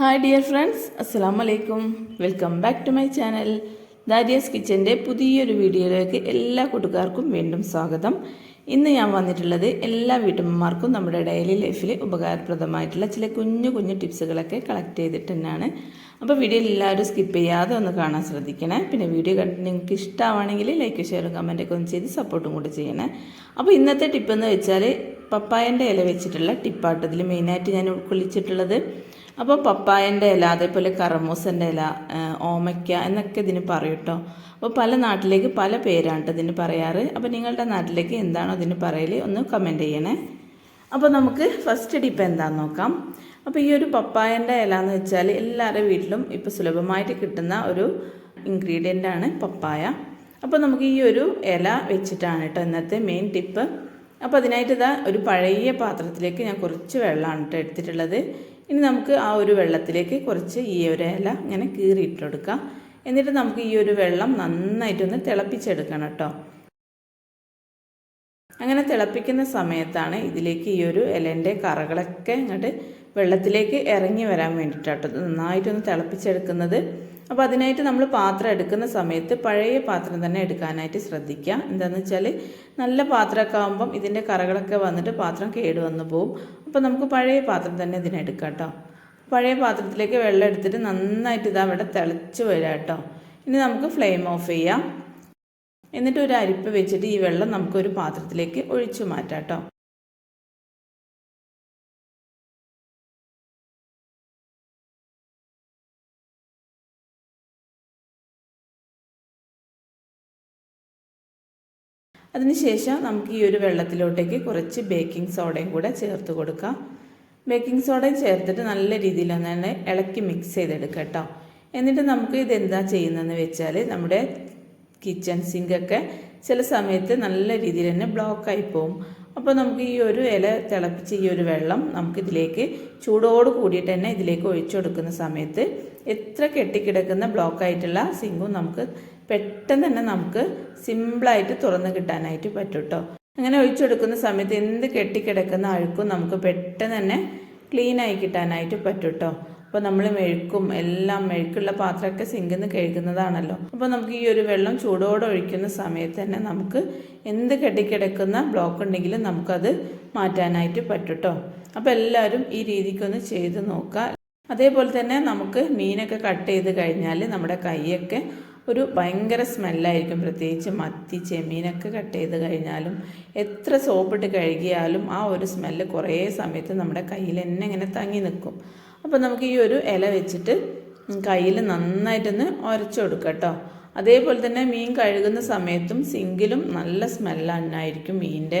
Hi dear friends അസ്സാം വലൈക്കും welcome back to my channel Darius കിച്ചന്റെ പുതിയൊരു വീഡിയോയിലേക്ക് എല്ലാ കൂട്ടുകാർക്കും വീണ്ടും സ്വാഗതം. ഇന്ന് ഞാൻ വന്നിട്ടുള്ളത് എല്ലാ വീട്ടമ്മമാർക്കും നമ്മുടെ ഡെയിലി ലൈഫിൽ ഉപകാരപ്രദമായിട്ടുള്ള ചില കുഞ്ഞു കുഞ്ഞു ടിപ്സുകളൊക്കെ കളക്ട് ചെയ്തിട്ട് തന്നെയാണ്. അപ്പോൾ വീഡിയോ എല്ലാവരും സ്കിപ്പ് ചെയ്യാതെ ഒന്ന് കാണാൻ ശ്രദ്ധിക്കണേ. പിന്നെ വീഡിയോ കണ്ടിട്ട് നിങ്ങൾക്ക് ഇഷ്ടമാണെങ്കിൽ ലൈക്ക് ഷെയർ കമന്റൊക്കെ ഒന്ന് ചെയ്ത് സപ്പോർട്ടും കൂടി ചെയ്യണേ. അപ്പോൾ ഇന്നത്തെ ടിപ്പെന്ന് വെച്ചാൽ പപ്പായന്റെ ഇല വെച്ചിട്ടുള്ള ടിപ്പാട്ടതിൽ മെയിനായിട്ട് ഞാൻ ഉൾക്കൊള്ളിച്ചിട്ടുള്ളത് അപ്പോൾ പപ്പായന്റെ ഇല അതേപോലെ കറമൂസന്റെ ഇല ഓമയ്ക്ക എന്നൊക്കെ ഇതിന് പറയും കേട്ടോ അപ്പോൾ പല നാട്ടിലേക്ക് പല പേരാണ് ഇതിന് പറയാറ്. അപ്പോൾ നിങ്ങളുടെ നാട്ടിലേക്ക് എന്താണോ ഇതിന് പറയൽ ഒന്ന് കമന്റ് ചെയ്യണേ. അപ്പോൾ നമുക്ക് ഫസ്റ്റ് ടിപ്പ് എന്താണെന്ന് നോക്കാം. അപ്പോൾ ഈ ഒരു പപ്പായന്റെ ഇല എന്ന് വെച്ചാൽ എല്ലാവരുടെ വീട്ടിലും ഇപ്പോൾ സുലഭമായിട്ട് കിട്ടുന്ന ഒരു ഇൻഗ്രീഡിയന്റ് ആണ് പപ്പായ. അപ്പോൾ നമുക്ക് ഈ ഒരു ഇല വെച്ചിട്ടാണ് കേട്ടോ ഇന്നത്തെ മെയിൻ ടിപ്പ് അപ്പോൾ അതിനായിട്ട് ഇതാ ഒരു പഴയ പാത്രത്തിലേക്ക് ഞാൻ കുറച്ച് വെള്ളമാണ് കേട്ടോ എടുത്തിട്ടുള്ളത്. ഇനി നമുക്ക് ആ ഒരു വെള്ളത്തിലേക്ക് കുറച്ച് ഈ ഒരു ഇല ഇങ്ങനെ കീറിയിട്ടെടുക്കാം. എന്നിട്ട് നമുക്ക് ഈ ഒരു വെള്ളം നന്നായിട്ടൊന്ന് തിളപ്പിച്ചെടുക്കണം കേട്ടോ. അങ്ങനെ തിളപ്പിക്കുന്ന സമയത്താണ് ഇതിലേക്ക് ഈ ഒരു ഇലന്റെ കറകളൊക്കെ ഇങ്ങോട്ട് വെള്ളത്തിലേക്ക് ഇറങ്ങി വരാൻ വേണ്ടിയിട്ടാട്ടോ നന്നായിട്ടൊന്ന് തിളപ്പിച്ചെടുക്കുന്നത്. അപ്പോൾ അതിനായിട്ട് നമ്മൾ പാത്രം എടുക്കുന്ന സമയത്ത് പഴയ പാത്രം തന്നെ എടുക്കാനായിട്ട് ശ്രദ്ധിക്കുക. എന്താണെന്ന് വെച്ചാൽ നല്ല പാത്രമൊക്കെ ആകുമ്പം ഇതിന്റെ കറകളൊക്കെ വന്നിട്ട് പാത്രം കേട് വന്നു പോകും അപ്പോൾ നമുക്ക് പഴയ പാത്രം തന്നെ ഇതിനെടുക്കാം കേട്ടോ പഴയ പാത്രത്തിലേക്ക് വെള്ളം എടുത്തിട്ട് നന്നായിട്ട് ഇതാ അവിടെ തിളച്ച് വരാം കേട്ടോ ഇനി നമുക്ക് ഫ്ലെയിം ഓഫ് ചെയ്യാം. എന്നിട്ട് ഒരു അരിപ്പ് വെച്ചിട്ട് ഈ വെള്ളം നമുക്കൊരു പാത്രത്തിലേക്ക് ഒഴിച്ചു മാറ്റാം കേട്ടോ അതിനുശേഷം നമുക്ക് ഈ ഒരു വെള്ളത്തിലോട്ടേക്ക് കുറച്ച് ബേക്കിംഗ് സോഡയും കൂടെ ചേർത്ത് കൊടുക്കാം. ബേക്കിംഗ് സോഡയും ചേർത്തിട്ട് നല്ല രീതിയിൽ തന്നെ ഇളക്കി മിക്സ് ചെയ്തെടുക്കാം കേട്ടോ. എന്നിട്ട് നമുക്ക് ഇതെന്താ ചെയ്യുന്നതെന്ന് വെച്ചാൽ നമ്മുടെ കിച്ചൺ സിങ്കൊക്കെ ചില സമയത്ത് നല്ല രീതിയിൽ തന്നെ ബ്ലോക്കായി പോകും അപ്പോൾ നമുക്ക് ഈ ഒരു ഇല തിളപ്പിച്ച് ഈ ഒരു വെള്ളം നമുക്കിതിലേക്ക് ചൂടോട് കൂടിയിട്ട് തന്നെ ഇതിലേക്ക് ഒഴിച്ചു കൊടുക്കുന്ന സമയത്ത് എത്ര കെട്ടിക്കിടക്കുന്ന ബ്ലോക്കായിട്ടുള്ള സിങ്കും നമുക്ക് പെട്ടെന്ന് തന്നെ നമുക്ക് സിമ്പിളായിട്ട് തുറന്ന് കിട്ടാനായിട്ട് പറ്റും കേട്ടോ അങ്ങനെ ഒഴിച്ചെടുക്കുന്ന സമയത്ത് എന്ത് കെട്ടിക്കിടക്കുന്ന അഴുക്കും നമുക്ക് പെട്ടെന്ന് തന്നെ ക്ലീനായി കിട്ടാനായിട്ട് പറ്റും കേട്ടോ അപ്പോൾ നമ്മൾ മെഴുക്കും എല്ലാം മെഴുക്കുള്ള പാത്രമൊക്കെ സിങ്കിൽ നിന്ന് കഴുകുന്നതാണല്ലോ. അപ്പോൾ നമുക്ക് ഈ ഒരു വെള്ളം ചൂടോടെ ഒഴിക്കുന്ന സമയത്ത് തന്നെ നമുക്ക് എന്ത് കെട്ടിക്കിടക്കുന്ന ബ്ലോക്ക് ഉണ്ടെങ്കിലും നമുക്കത് മാറ്റാനായിട്ട് പറ്റും കേട്ടോ അപ്പോൾ എല്ലാവരും ഈ രീതിക്കൊന്ന് ചെയ്ത് നോക്കുക. അതേപോലെ തന്നെ നമുക്ക് മീനൊക്കെ കട്ട് ചെയ്ത് കഴിഞ്ഞാൽ നമ്മുടെ കൈയൊക്കെ ഒരു ഭയങ്കര സ്മെല്ലായിരിക്കും. പ്രത്യേകിച്ച് മത്തി ചെമ്മീനൊക്കെ കട്ട് ചെയ്ത് കഴിഞ്ഞാലും എത്ര സോപ്പിട്ട് കഴുകിയാലും ആ ഒരു സ്മെല്ല് കുറേ സമയത്ത് നമ്മുടെ കയ്യിൽ തന്നെ ഇങ്ങനെ തങ്ങി നിൽക്കും. അപ്പോൾ നമുക്ക് ഈ ഒരു ഇല വെച്ചിട്ട് കയ്യിൽ നന്നായിട്ടൊന്ന് ഉരച്ചു കൊടുക്കുക കേട്ടോ. അതേപോലെ തന്നെ മീൻ കഴുകുന്ന സമയത്തും സിങ്കിലും നല്ല സ്മെല്ലായിരിക്കും മീനിന്റെ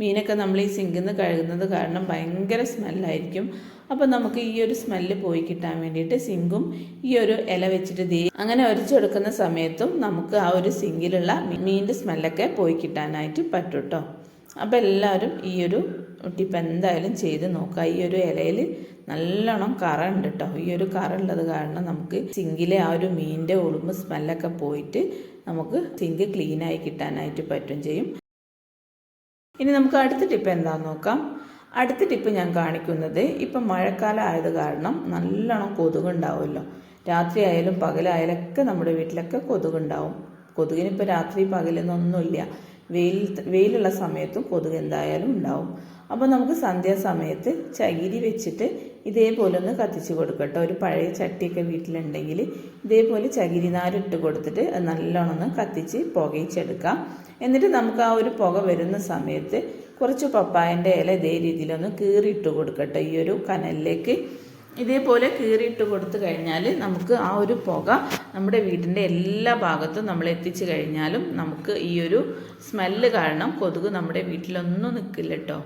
മീനൊക്കെ നമ്മൾ ഈ സിങ്കിൽ നിന്ന് കഴുകുന്നത് കാരണം ഭയങ്കര സ്മെല്ലായിരിക്കും. അപ്പോൾ നമുക്ക് ഈ ഒരു സ്മെല്ല് പോയി കിട്ടാൻ വേണ്ടിയിട്ട് സിങ്കും ഈ ഒരു ഇല വെച്ചിട്ട് ദേ അങ്ങനെ ഒരച്ചെടുക്കുന്ന സമയത്തും നമുക്ക് ആ ഒരു സിങ്കിലുള്ള മീനിന്റെ സ്മെല്ലൊക്കെ പോയി കിട്ടാനായിട്ട് പറ്റും കേട്ടോ അപ്പോൾ എല്ലാവരും ഈ ഒരു ടിപ്പ് എന്തായാലും ചെയ്ത് നോക്കുക. ഈ ഒരു ഇലയിൽ നല്ലോണം കറ ഉണ്ട് കേട്ടോ ഈ ഒരു കറ ഉള്ളത് കാരണം നമുക്ക് സിങ്കിലെ ആ ഒരു മീനിന്റെ ഉളുമ്പ് സ്മെല്ലൊക്കെ പോയിട്ട് നമുക്ക് സിങ്ക് ക്ലീനായി കിട്ടാനായിട്ട് പറ്റും ചെയ്യും. ഇനി നമുക്ക് അടുത്ത ടിപ്പ് എന്താണെന്ന് നോക്കാം. അടുത്ത ടിപ്പ് ഞാൻ കാണിക്കുന്നത് ഇപ്പം മഴക്കാലം ആയത് കാരണം നല്ലോണം കൊതുകുണ്ടാവുമല്ലോ. രാത്രി ആയാലും പകലായാലും ഒക്കെ നമ്മുടെ വീട്ടിലൊക്കെ കൊതുകുണ്ടാവും. കൊതുകിനിപ്പോൾ രാത്രി പകലെന്നൊന്നുമില്ല. വെയിൽ വെയിലുള്ള സമയത്തും കൊതുക് എന്തായാലും ഉണ്ടാവും. അപ്പോൾ നമുക്ക് സന്ധ്യാസമയത്ത് ചകിരി വെച്ചിട്ട് ഇതേപോലെ ഒന്ന് കത്തിച്ച് കൊടുക്കട്ടോ. ഒരു പഴയ ചട്ടിയൊക്കെ വീട്ടിലുണ്ടെങ്കിൽ ഇതേപോലെ ചകിരി നാരിട്ട് കൊടുത്തിട്ട് നല്ലോണം ഒന്ന് കത്തിച്ച് പുകയിച്ചെടുക്കാം. എന്നിട്ട് നമുക്ക് ആ ഒരു പുക വരുന്ന സമയത്ത് കുറച്ച് പപ്പായന്റെ ഇല ഇതേ രീതിയിലൊന്ന് കീറിയിട്ട് കൊടുക്കട്ടെ. ഈ ഒരു കനലിലേക്ക് ഇതേപോലെ കീറിയിട്ട് കൊടുത്തു കഴിഞ്ഞാൽ നമുക്ക് ആ ഒരു പുക നമ്മുടെ വീടിന്റെ എല്ലാ ഭാഗത്തും നമ്മൾ എത്തിച്ചു കഴിഞ്ഞാലും നമുക്ക് ഈ ഒരു സ്മെല്ല് കാരണം കൊതുക് നമ്മുടെ വീട്ടിലൊന്നും നിൽക്കില്ല കേട്ടോ.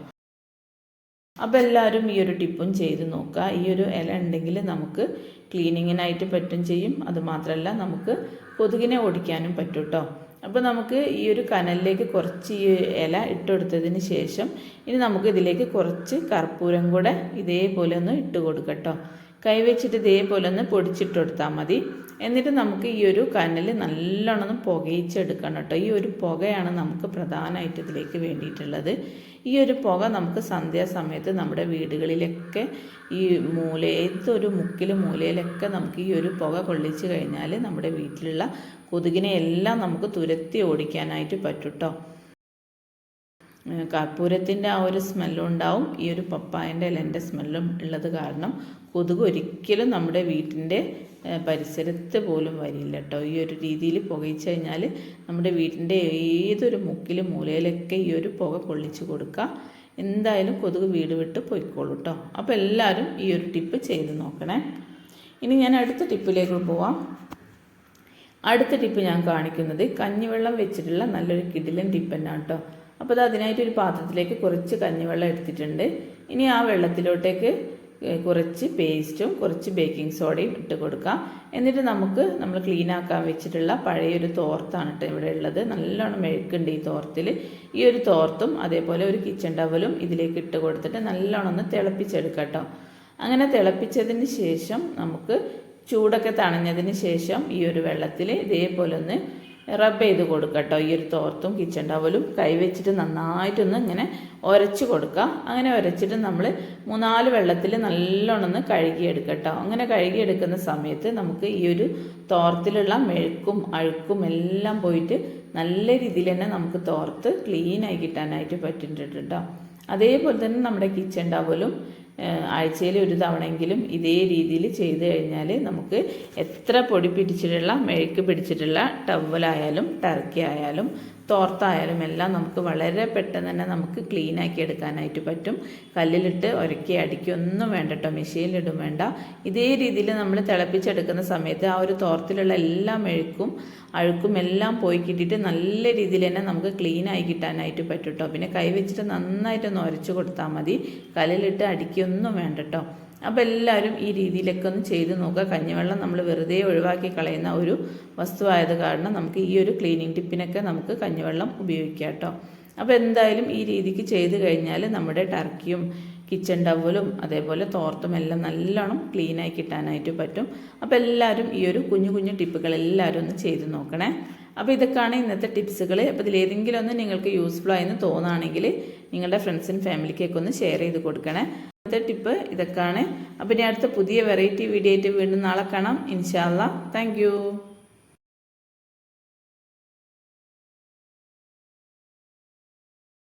അപ്പോൾ എല്ലാവരും ഈ ഒരു ടിപ്പും ചെയ്ത് നോക്കുക. ഈ ഒരു ഇല ഉണ്ടെങ്കിൽ നമുക്ക് ക്ലീനിങ്ങിനായിട്ട് പറ്റും ചെയ്യും. അതുമാത്രമല്ല നമുക്ക് കൊതുകിനെ ഓടിക്കാനും പറ്റും കേട്ടോ. അപ്പോൾ നമുക്ക് ഈ ഒരു കനലിലേക്ക് കുറച്ച് ഈ ഇല ഇട്ടുകൊടുത്തതിന് ശേഷം ഇനി നമുക്ക് ഇതിലേക്ക് കുറച്ച് കർപ്പൂരം കൂടെ ഇതേപോലെ ഒന്ന് ഇട്ട് കൊടുക്കട്ടോ കൈവച്ചിട്ട് ഇതേപോലെ ഒന്ന് പൊടിച്ചിട്ട് കൊടുത്താൽ മതി. എന്നിട്ട് നമുക്ക് ഈ ഒരു കനൽ നല്ലോണം പുകയിച്ചെടുക്കണം കേട്ടോ. ഈ ഒരു പുകയാണ് നമുക്ക് പ്രധാനമായിട്ട് ഇതിലേക്ക് വേണ്ടിയിട്ടുള്ളത്. ഈ ഒരു പുക നമുക്ക് സന്ധ്യാസമയത്ത് നമ്മുടെ വീടുകളിലൊക്കെ ഈ മൂല ഏതൊരു മുക്കിൽ മൂലയിലൊക്കെ നമുക്ക് ഈ ഒരു പുക കൊള്ളിച്ച് കഴിഞ്ഞാൽ നമ്മുടെ വീട്ടിലുള്ള കൊതുകിനെ എല്ലാം നമുക്ക് തുരത്തി ഓടിക്കാനായിട്ട് പറ്റും കേട്ടോ. കർപ്പൂരത്തിന്റെ ആ ഒരു സ്മെല്ലും ഉണ്ടാവും ഈ ഒരു പപ്പായന്റെ ഇലന്റെ സ്മെല്ലും ഉള്ളത് കാരണം കൊതുക് ഒരിക്കലും നമ്മുടെ വീട്ടിന്റെ പരിസരത്ത് പോലും വരില്ല കേട്ടോ ഈ ഒരു രീതിയിൽ പുകയിച്ചു കഴിഞ്ഞാൽ നമ്മുടെ വീട്ടിന്റെ ഏതൊരു മുക്കിലും മൂലയിലൊക്കെ ഈ ഒരു പുക കൊള്ളിച്ച് കൊടുക്കുക എന്തായാലും കൊതുക് വീട് വിട്ട് പോയിക്കോളൂ കേട്ടോ അപ്പോൾ എല്ലാവരും ഈ ഒരു ടിപ്പ് ചെയ്ത് നോക്കണേ. ഇനി ഞാൻ അടുത്ത ടിപ്പിലേക്ക് പോവാം. അടുത്ത ടിപ്പ് ഞാൻ കാണിക്കുന്നത് കഞ്ഞിവെള്ളം വെച്ചിട്ടുള്ള നല്ലൊരു കിടിലൻ ടിപ്പ് തന്നെ കേട്ടോ അപ്പോൾ അത് അതിനായിട്ട് ഒരു പാത്രത്തിലേക്ക് കുറച്ച് കഞ്ഞിവെള്ളം എടുത്തിട്ടുണ്ട്. ഇനി ആ വെള്ളത്തിലോട്ടേക്ക് കുറച്ച് പേസ്റ്റും കുറച്ച് ബേക്കിംഗ് സോഡയും ഇട്ട് കൊടുക്കാം. എന്നിട്ട് നമുക്ക് നമ്മൾ ക്ലീൻ ആക്കാൻ വെച്ചിട്ടുള്ള പഴയൊരു തോർത്താണ് കേട്ടോ ഇവിടെ ഉള്ളത്. നല്ലോണം മെഴുക്കുണ്ട് ഈ തോർത്തിൽ ഈ ഒരു തോർത്തും അതേപോലെ ഒരു കിച്ചൺ ടവലും ഇതിലേക്ക് ഇട്ട് കൊടുത്തിട്ട് നല്ലോണം ഒന്ന് തിളപ്പിച്ചെടുക്കാം കേട്ടോ അങ്ങനെ തിളപ്പിച്ചതിന് ശേഷം നമുക്ക് ചൂടൊക്കെ തണഞ്ഞതിന് ശേഷം ഈ ഒരു വെള്ളത്തിൽ ഇതേപോലെ ഒന്ന് റബ്ബ് ചെയ്ത് കൊടുക്കുക കേട്ടോ ഈ ഒരു തോർത്തും കിച്ചൺ ടവലും കൈവച്ചിട്ട് നന്നായിട്ടൊന്ന് ഇങ്ങനെ ഉരച്ച് കൊടുക്കുക അങ്ങനെ ഉരച്ചിട്ട് നമ്മൾ മൂന്നാൽ വെള്ളത്തിൽ നല്ലോണം ഒന്ന് കഴുകിയെടുക്കുക കേട്ടോ അങ്ങനെ കഴുകിയെടുക്കുന്ന സമയത്ത് നമുക്ക് ഈ ഒരു തോർത്തിലുള്ള മെഴുക്കും അഴുക്കും എല്ലാം പോയിട്ട് നല്ല രീതിയിൽ തന്നെ നമുക്ക് തോർത്ത് ക്ലീനായി കിട്ടാനായിട്ട് പറ്റിയിട്ടുണ്ട് കേട്ടോ. അതേപോലെ തന്നെ നമ്മുടെ കിച്ചൺ ടവലും ആഴ്ചയിൽ ഒരു തവണയെങ്കിലും ഇതേ രീതിയിൽ ചെയ്ത് കഴിഞ്ഞാൽ നമുക്ക് എത്ര പൊടി പിടിച്ചിട്ടുള്ള മെഴുക്ക് പിടിച്ചിട്ടുള്ള ടവലായാലും ടർക്കി ആയാലും തോർത്തായാലും എല്ലാം നമുക്ക് വളരെ പെട്ടെന്ന് തന്നെ നമുക്ക് ക്ലീൻ ആക്കി എടുക്കാനായിട്ട് പറ്റും. കല്ലിലിട്ട് ഉരക്കി അടിക്കൊന്നും വേണ്ട കേട്ടോ മെഷീനിലിടും വേണ്ട. ഇതേ രീതിയിൽ നമ്മൾ തിളപ്പിച്ചെടുക്കുന്ന സമയത്ത് ആ ഒരു തോർത്തിലുള്ള എല്ലാ മെഴുക്കും അഴുക്കും എല്ലാം പോയി കിട്ടിയിട്ട് നല്ല രീതിയിൽ തന്നെ നമുക്ക് ക്ലീൻ ആയി കിട്ടാനായിട്ട് പറ്റും കേട്ടോ പിന്നെ കൈ വെച്ചിട്ട് നന്നായിട്ടൊന്ന് ഉരച്ചു കൊടുത്താൽ മതി. കല്ലിലിട്ട് അടിക്കൊന്നും വേണ്ട കേട്ടോ അപ്പോൾ എല്ലാവരും ഈ രീതിയിലൊക്കെ ഒന്ന് ചെയ്ത് നോക്കുക. കഞ്ഞിവെള്ളം നമ്മൾ വെറുതെ ഒഴിവാക്കി കളയുന്ന ഒരു വസ്തുവായത് കാരണം നമുക്ക് ഈ ഒരു ക്ലീനിങ് ടിപ്പിനൊക്കെ നമുക്ക് കഞ്ഞിവെള്ളം ഉപയോഗിക്കാം കേട്ടോ. അപ്പോൾ എന്തായാലും ഈ രീതിക്ക് ചെയ്ത് കഴിഞ്ഞാൽ നമ്മുടെ ടർക്കിയും കിച്ചൺ ടവലും അതേപോലെ തോർത്തും എല്ലാം നല്ലോണം ക്ലീനായി കിട്ടാനായിട്ട് പറ്റും. അപ്പോൾ എല്ലാവരും ഈ ഒരു കുഞ്ഞു കുഞ്ഞു ടിപ്പുകൾ എല്ലാവരും ഒന്ന് ചെയ്ത് നോക്കണേ. അപ്പോൾ ഇതൊക്കെയാണ് ഇന്നത്തെ ടിപ്സുകൾ അപ്പോൾ ഇതിലേതെങ്കിലും ഒന്ന് നിങ്ങൾക്ക് യൂസ്ഫുൾ ആയെന്ന് തോന്നുകയാണെങ്കിൽ നിങ്ങളുടെ ഫ്രണ്ട്സിനും ഫാമിലിക്കൊക്കെ ഒന്ന് ഷെയർ ചെയ്ത് കൊടുക്കണേ. അടുത്ത ടിപ്പ് ഇതൊക്കെയാണ്. അപ്പം ഇനി അടുത്ത പുതിയ വെറൈറ്റി വീഡിയോ ആയിട്ട് വീണ്ടും നാളെ കാണാം. ഇൻഷാല്ല താങ്ക്